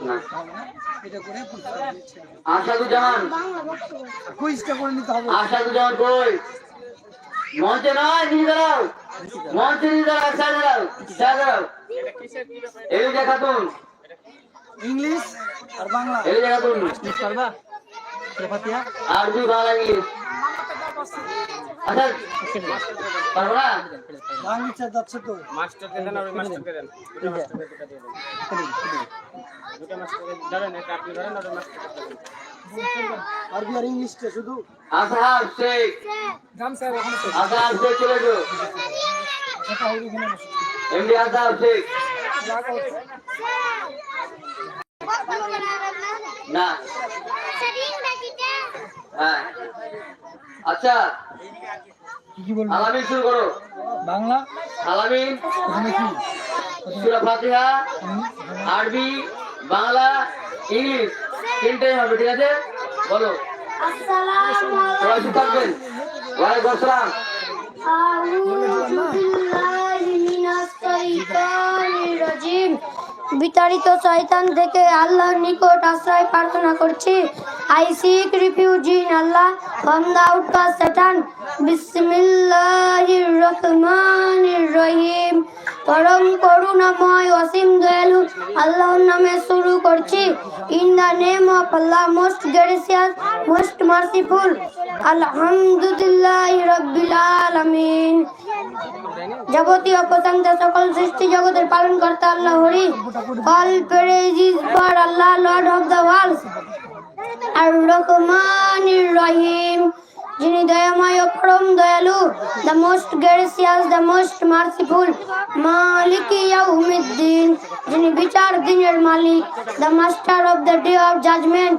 না। এটা করে আশাদুজ্জামান কুইজটা করে নিতে হবে। আশাদুজ্জামান কই? মঞ্চে নয় নিয়ে দাঁড়াও। মঞ্চে নিয়ে দাঁড়াও দাঁড়াও দাঁড়াও। এলিজা খাতুন। ইংলিশ আর বাংলা। এলিজা খাতুন। পারবা ফাতিহা আরবি বাংলা ইংলিশ। আরবি আর ইংলিশটা শুধু? আজহার শেখ গাম স্যার ওখানে আজহার শেখ চলে যাও কথা হবে এখানে এমডি আজহার শেখ না। হ্যাঁ। আচ্ছা কি কি বলব আলামিন শুরু করো। বাংলা? আলামিন কি? সূরা ফাতিহা আরবি বাংলা ইংলিশ তিনটেই হবে ঠিক আছে? বলো। সবাই চুপ থাকবেন। ওয়ালাইকুম আসসালাম। বিতাড়িত শয়তান থেকে আল্লাহর নিকট আশ্রয় প্রার্থনা করছি। I seek refuge in Allah from the outcast Satan বিসমিল্লাহির রহমানির রহিম পরম করুণাময় অসীম দয়ালু আল্লাহর নামে শুরু করছি। In the name of Allah most gracious most merciful আলহামদুলিল্লাহ রব্বিল আলামিন। যাবতীয় প্রশংসা সকল সৃষ্টি জগতের পালন করতে আল্লাহ Hari all praise for Allah lord of the world আর রহমানির রহিম যিনি দয়াময় ও পরম দয়ালু the most gracious the most merciful মালিক ইয়াউমিদ্দিন। যিনি বিচার দিনের মালিক the master of the day of judgement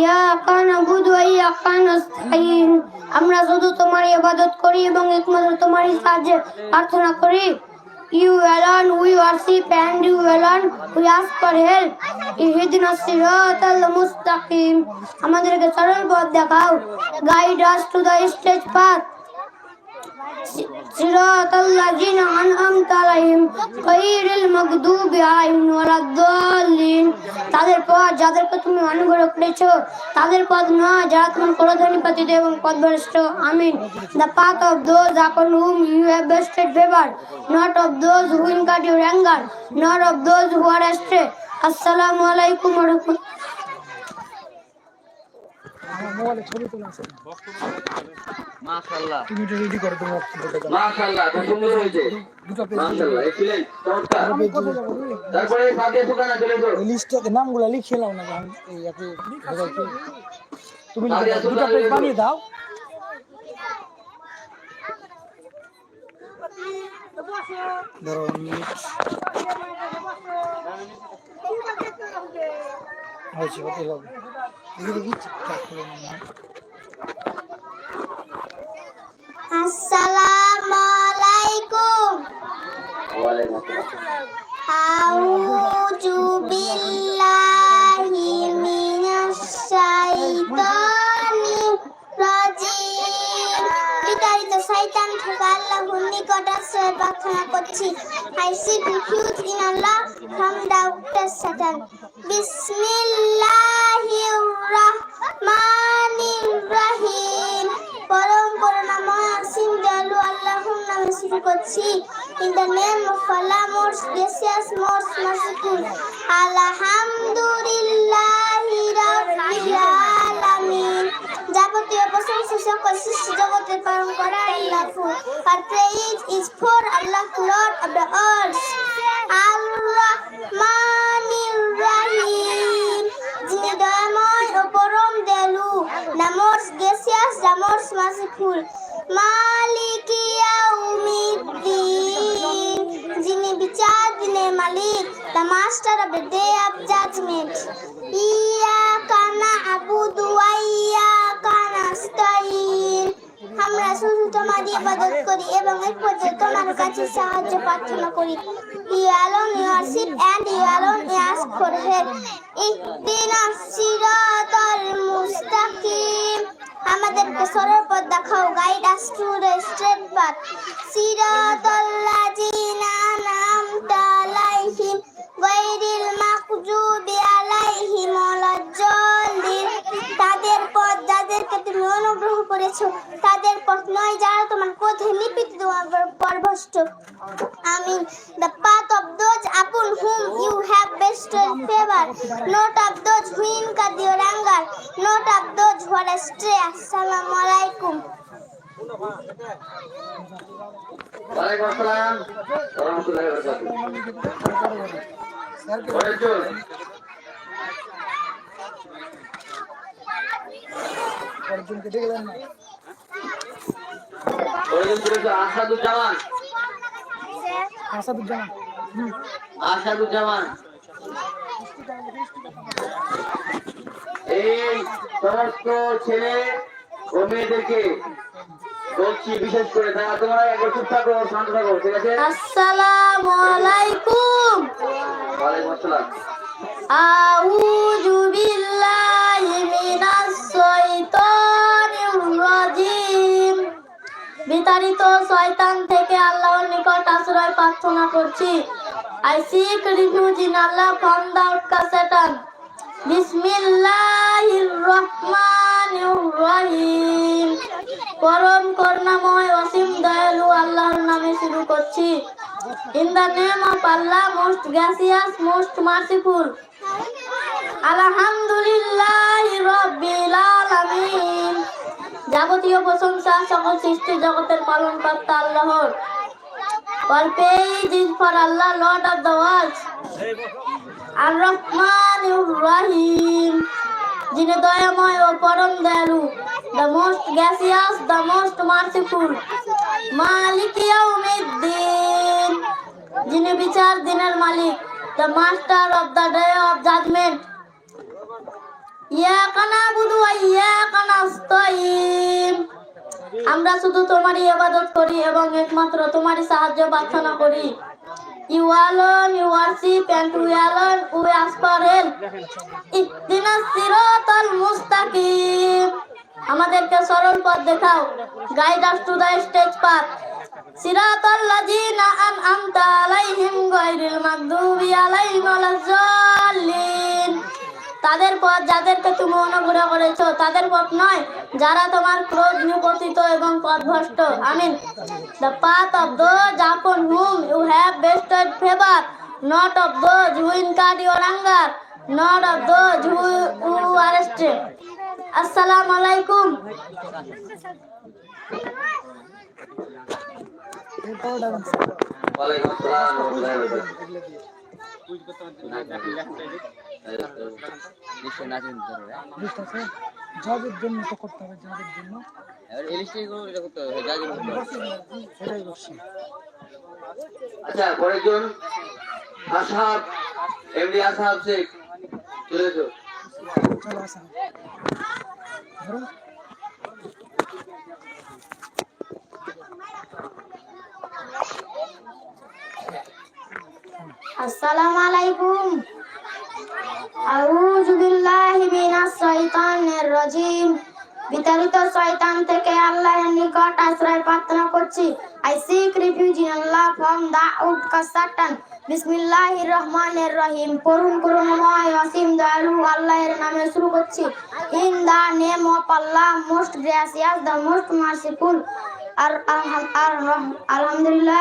ইয়াকা নাবুদু ওয়া ইয়াকা নাস্তাইন আমরা শুধু তোমার ইবাদত করি এবং একমাত্র তোমারই সাহায্যে প্রার্থনা করি। you alone we worship and you alone we ask for help ইহদিনাস সিরাতাল মুস্তাকিম আমাদেরকে সরল পথ দেখাও guide us to the straight path صراط الذين أنعمت عليهم غير المغضوب عليهم ولا الضالين তাদের পথ যাদেরকে তুমি অনুগ্রহ করেছ, তাদের পথ নয় যারা তোমার কলধনী পাতিত এবং পদভ্রষ্ট আমি the path of those upon whom you have bestowed favour not of those when cut your anger not of those who are astray আসসালামু আলাইকুম রহমতুল্লাহ মোবাইলে ছবি তোলা আছে। মাশাআল্লাহ। তুমি এটা রেডি করো দাও। মাশাআল্লাহ খুব সুন্দর হয়েছে। দুটো পেজ মাশাআল্লাহ এক্সিলেন্ট চমৎকার। তারপরে ফাতিহা সুকানা চলে যাও এই নামগুলো লিখে নাও না আমি এই একে তুমি লিখে আগে দাও, আসুন, দুটো পেজ বানিয়ে দাও। ধরো হয়েছে হতে হবে। দেখি দেখি ঠিকঠাক হলো মনে হয়। আসসালামু। আলাইকুম আউযু বিল্লাহি। বিতাড়িত শয়তান থেকে আল্লাহর নিকট আশ্রয় প্রার্থনা করছি। I seek refuge in Allah from the weakness শয়তান বিসমিল্লাহির রহমানির রহিম। পরম করুণাময় অসীম দয়ালু আল্লাহর নামে শুরু করছি। In the name of Allah most gracious most merciful আলহামদুলিল্লাহি রাব্বিল আলামিন। যাবতীয় প্রশংসা সকল সৃষ্টি জগতের পালন করা আল্লাহ আর praise is for Allah lord of the earth আল্লাহ মানির রহিম যিনি দয়াময় ও পরম দয়ালু। The most gracious the most merciful মালিক ইয়াউমিদ্দিন। যিনি বিচার দিনের মালিক the master of the day of judgement ইয়াকা না'বুদু ওয়া তোমার ইবাদত করি এবং একমাত্র তোমার কাছে সাহায্য প্রার্থনা করি you alone you ask for সিরাতাল মুস্তাকিম আমাদেরকে সরল পথ দেখাও guide us to the straight path সিরাতাল্লাযিনা আনআমতা আলাইহিম গায়রিল অনুগ্রহ করেছ। তাদের পর নয় যারা তোমার কোথায় লিপিত তোমার পরভষ্ট আমি the path of those upon whom you have best favour not of those when কা কাদিও anger not of those who are stray আসসালাম। আলাইকুম অর্জুনকে না। পরেরজন পরেরজন আসাদুজ্জামান। আসাদুজ্জামান আসাদুজ্জামান। এই সমস্ত ছেলে ও মেয়েদেরকে বলছি বিশেষ করে তারা তোমরা একবার চুপ থাকো শান্ত থাকো ঠিক আছে? আসসালামু আলাইকুম। ওয়ালাইকুম আসসালাম। আউযু বিল্লাহি। বিতাড়িত শয়তান থেকে আল্লাহর নিকট আশ্রয় প্রার্থনা করছি। I seek refuge in Allah from the outcast শয়তান বিসমিল্লাহির রহমানির রহিম। পরম করুণাময় অসীম দয়ালু আল্লাহর নামে শুরু করছি। In the name of Allah most gracious most merciful আলহামদুলিল্লাহ রব্বিল আলামিন। যাবতীয় প্রশংসা সকল সৃষ্টি জগতের পালন কর্তা আল্লাহর is for Allah, Lord of the worlds. Rahman রাহিম। যিনি দয়াময় ও পরম দয়ালু। The most gracious the most merciful মালিক ইয়াউমিদ্দিন। যিনি বিচার দিনের মালিক। The master of the day of judgement ইয়াকা নাবুদু ওয়া ইয়াকা নাস্তাইন আমরা শুধু তোমারই ইবাদত করি এবং একমাত্র তোমারই সাহায্য প্রার্থনা করি। You alone, you worship and we alone, we ask for help সিরাতাল মুস্তাকিম। আমাদেরকে সরল পথ দেখাও। Guide us to the straight path সিরাতাল লাযিনা আনআমতা আলাইহিম গায়রিল মাগদুবি আলাইহিম ওয়ালাজ-জাল্লিন তাদের পথ যাদেরকে তুমি অনুগ্রহ করেছ, তাদের পথ নয়, যারা তোমার ক্রোধ নিপতিত এবং পথভ্রষ্ট। আমিন। The path of those upon whom you have bestowed favour not of those who incurred your anger not of those who who are stray আসসালামু আলাইকুম ওয়ালাইকুম আসসালাম যাদের জন্য যাদের জন্য আচ্ছা পরেরজন আসাদ আসসালামু আলাইকুম। আউযু বিল্লাহি মিনাশ শাইতানির রাজিম বিতাড়িত শয়তান থেকে আল্লাহর নিকট আশ্রয় প্রার্থনা করছি। I seek refuge in Allah from the outcast শয়তান বিসমিল্লাহির রহমানির রহিম। করুণ করুণাময় অসীম দয়ালু আল্লাহর নামে শুরু করছি। In the name of Allah most gracious the most merciful. আর আলহামদুলিল্লাহ